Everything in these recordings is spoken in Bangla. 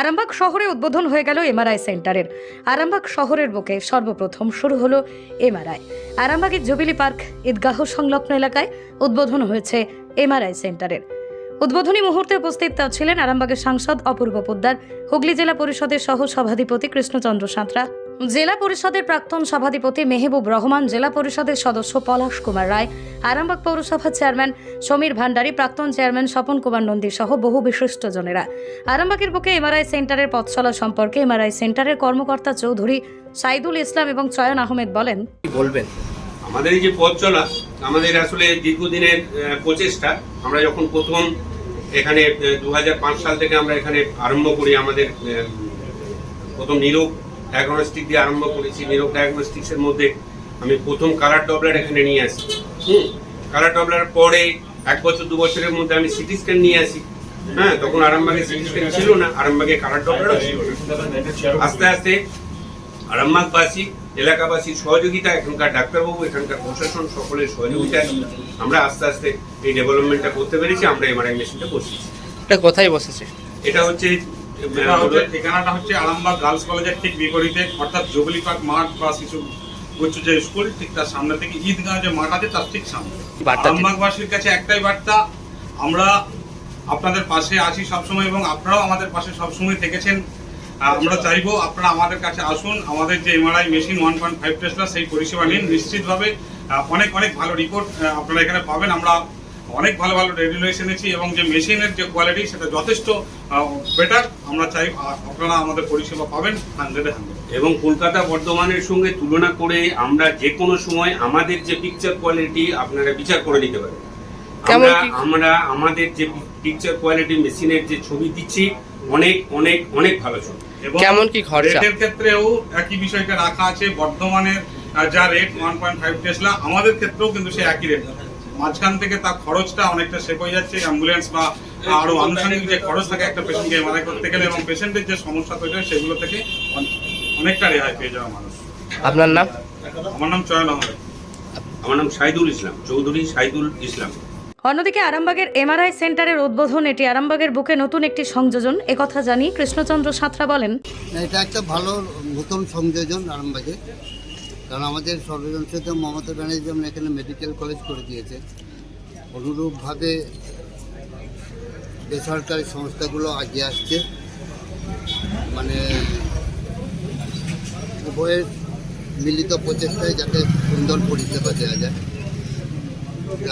আরামবাগ শহরে উদ্বোধন হয়ে গেল এমআরআই সেন্টারের। আরামবাগ শহরের বুকে সর্বপ্রথম শুরু হলো এমআরআই। আরামবাগের জুবিলি পার্ক ঈদগাহ সংলগ্ন এলাকায় উদ্বোধন হয়েছে এমআরআই সেন্টারের। উদ্বোধনী মুহূর্তে উপস্থিত ছিলেন আরামবাগের সাংসদ অপূর্ব পোদ্দার, হুগলি জেলা পরিষদের সহ সভাধিপতি কৃষ্ণচন্দ্র সাঁতরা জেলা পরিষদের প্রাক্তন সভাধিপতি মেহবুব রহমান, জেলা পরিষদের সদস্য পলাশ কুমার রায়, আরামবাগ পৌরসভার চেয়ারম্যান সমীর ভান্ডারী, প্রাক্তন চেয়ারম্যান স্বপন কুমার নন্দী সহ বহু বিশিষ্টজনেরা। আরামবাগের বুকে এমআরআই সেন্টারের পথ চলা সম্পর্কে এমআরআই সেন্টারের কর্মকর্তা চৌধুরী সাইদুল ইসলাম এবং চয়ন আহমেদ বলেন বলবেন? আমাদের এই যে পথ চলা আমাদের আসলে দীর্ঘদিনের প্রচেষ্টা। আমরা যখন প্রথম এখানে দু হাজার পাঁচ সাল থেকে আমরা এখানে আরম্ভ করি আমাদের প্রথম নিরোগ ডায়াগনস্টিক দিয়ে আরম্ভ করেছি নিরোগ ডায়াগনস্টিক্সের মধ্যে। আমি প্রথম কালার ডবলার এখানে নিয়ে আসি। হুম? কালার ডবলার পরে এক বছর দু বছরের মধ্যে আমি সিটি স্ক্যান নিয়ে আসি। হ্যাঁ তখন আরামবাগে সিটি স্ক্যান ছিল না আরামবাগে কালার ডবলারও ছিল না। আস্তে আস্তে আরামবাগবাসী এলাকাবাসীর সহযোগিতা এখানকার ডাক্তারবাবু এখানকার প্রশাসন সকলের সহযোগিতায় আমরা আস্তে আস্তে এই ডেভেলপমেন্টটা করতে পেরেছি আমরা এমআরআই মেশিনটা বসিয়েছি এটা কোথায় বসেছে? এটা হচ্ছে হচ্ছে ঠিকানাটা হচ্ছে আরামবাগ গার্লস কলেজের ঠিক বিপরীতে অর্থাৎ জুবলি পার্ক মাঠ বা শিশু উচ্চ যে স্কুল ঠিক তার সামনে থেকে যে মাঠ আছে তার ঠিক সামনে। আরামবাগবাসীর কাছে একটাই বার্তা আমরা আপনাদের পাশে আছি সবসময় এবং আপনারাও আমাদের পাশে সবসময় থেকেছেন। আমরা চাইব আপনারা আমাদের কাছে আসুন আমাদের যে MRI machine one point five tesla সেই পরিষেবা নিন। নিশ্চিতভাবে অনেক অনেক ভালো রিপোর্ট আপনারা এখানে পাবেন। আমরা অনেক ভালো ভালো রেডিওলেশন এনেছি এবং যে মেশিনের যে কোয়ালিটি সেটা যথেষ্ট বেটার আমরা চাই আপনারা আমাদের পরিষেবা পাবেন হান্ড্রেডে হান্ড্রেড। এবং কলকাতা বর্ধমানের সঙ্গে তুলনা করে আমরা যে কোনো সময় আমাদের যে পিকচার কোয়ালিটি আপনারা বিচার করে নিতে পারেন। আমরা আমরা আমাদের যে পিকচার কোয়ালিটি মেশিনের যে ছবি দিচ্ছি অনেক অনেক অনেক ভালো ছবি। এবং কেমন কি খরচা? রেটের ক্ষেত্রেও একই বিষয়টা রাখা আছে। বর্ধমানের যা rate one point five tesla আমাদের ক্ষেত্রেও কিন্তু সে একই রেট মাঝখান থেকে তার খরচটা অনেকটা সেভ হয়ে যাচ্ছে। অ্যাম্বুলেন্স বা আরও আনুষঙ্গিক যে খরচ থাকে একটা পেশেন্টকে এমআরআই করতে গেলে এবং পেশেন্টের যে সমস্যা তৈরি হয় সেগুলো থেকে অনেকটা রেহাই পেয়ে যাওয়া মানুষ। আপনার নাম? আমার নাম চয়ন আহমেদ। আমার নাম সাইদুল ইসলাম চৌধুরী সাইদুল ইসলাম। অন্যদিকে আরামবাগের এমআরআই সেন্টারের উদ্বোধন এটি আরামবাগের বুকে নতুন একটি সংযোজন। একথা জানিয়ে কৃষ্ণচন্দ্র সাঁতরা বলেন এটা একটা ভালো নতুন সংযোজন আরামবাগে। কারণ আমাদের সর্বজনসেতা মমতা ব্যানার্জি যেমন এখানে মেডিকেল কলেজ করে দিয়েছে। অনুরূপভাবে বেসরকারি সংস্থাগুলো এগিয়ে আসছে। মানে উভয়ের মিলিত প্রচেষ্টায় যাতে সুন্দর পরিষেবা দেওয়া যায়।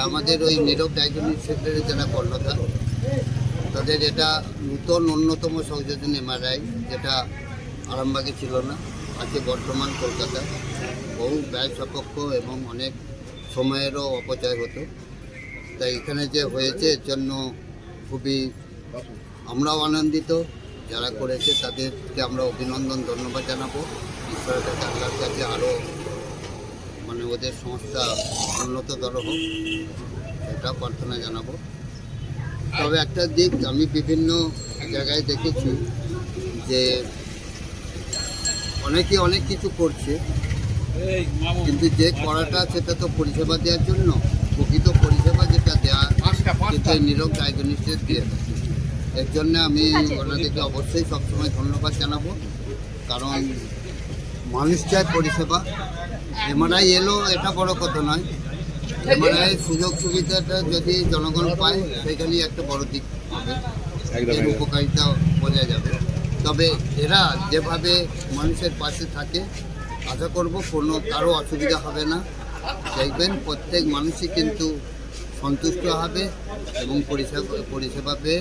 আমাদের ওই নীরব ডায়াগনস্টিক সেন্টারের যারা কর্ণধার, তাদের এটা নূতন, অন্যতম সংযোজন এমআরআই যেটা আরামবাগে ছিল না আছে বর্তমান কলকাতা বহু ব্যয় সাপেক্ষ এবং অনেক সময়েরও অপচয় হতো। তাই এখানে যে হয়েছে, এর জন্য খুবই আমরাও আনন্দিত। যারা করেছে তাদেরকে আমরা অভিনন্দন, ধন্যবাদ জানাব। ঈশ্বরের কাছে, আল্লাহর কাছে আরও মানে ওদের সংস্থা উন্নততর হোক, সেটা প্রার্থনা জানাব। তবে একটা দিক আমি বিভিন্ন জায়গায় দেখেছি যে অনেকে অনেক কিছু করছে কিন্তু যে করাটা সেটা তো পরিষেবা দেওয়ার জন্য প্রকৃত পরিষেবা যেটা দেওয়া সেটা নিরোগ ডায়াগনোস্টিস দিয়ে এর জন্য আমি ওনাদেরকে অবশ্যই সবসময় ধন্যবাদ জানাব কারণ মানুষ চায় পরিষেবা। এমআরআই এলো এটা বড় কথা নয়। এমআরআই সুযোগ সুবিধাটা যদি জনগণ পায় সেখানেই একটা বড় দিক হবে। এর উপকারিতা বোঝা যাবে। তবে এরা যেভাবে মানুষের পাশে থাকে আশা করব, কোনো কারও অসুবিধা হবে না। দেখবেন প্রত্যেক মানুষই কিন্তু সন্তুষ্ট হবে এবং পরিষেবা পরিষেবা পেয়ে